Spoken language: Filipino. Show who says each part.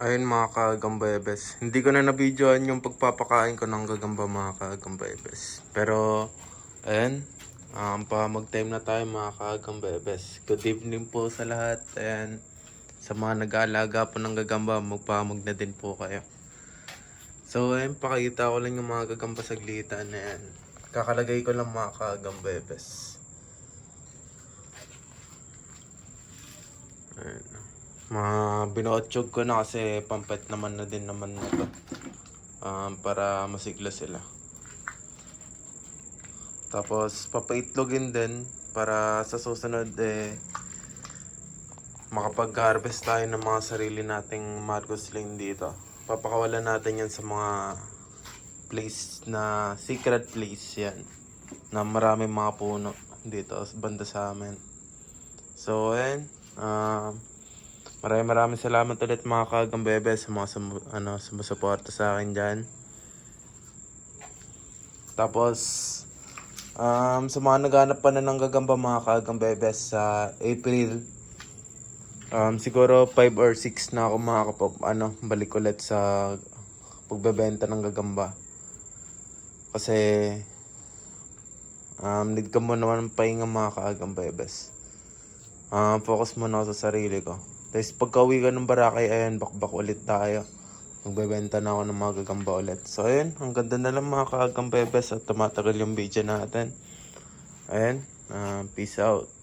Speaker 1: Ayun mga kagambebes. Hindi ko na nabidyoan yung pagpapakain ko ng gagamba mga kagambebes. Pero, ayun. Um, pa mag-time na tayo mga kagambebes. Good evening po sa lahat. Ayan. Sa mga nag-aalaga po ng gagamba, magpamag na din po kayo. So, ayun, pakita ko lang yung mga gagamba sa glitan na yan. Kakalagay ko lang mga kagambebes. Mga binuotsyog ko na kasi pampet naman na din naman na to. Um, para masigla sila. Tapos papaitlogin din para sa susunod eh makapag-harvest tayo ng mga sarili nating Marcos Lane dito. Papakawalan natin yan sa mga place na secret place yan na maraming mga puno dito banda sa amin. So, ayun. ah maraming maraming salamat ulit mga kagambebe sa mga sumu- ano, sumusuporta sa akin dyan. Tapos, um, sa mga naghanap pa na ng gagamba mga kagambebe sa April, um, siguro 5 or 6 na ako makakapag, ano, balik ulit sa pagbebenta ng gagamba. Kasi, um, need ka mo naman pahinga mga kaagambebes. Ah, focus muna ako sa sarili ko. Tapos pagka uwi ka ng Barakay, ayun, bakbak ulit tayo. Magbebenta na ako ng mga gagamba ulit. So, ayun, ang ganda na lang mga kaagambebes at tumatagal yung video natin. Ayun, ah, peace out.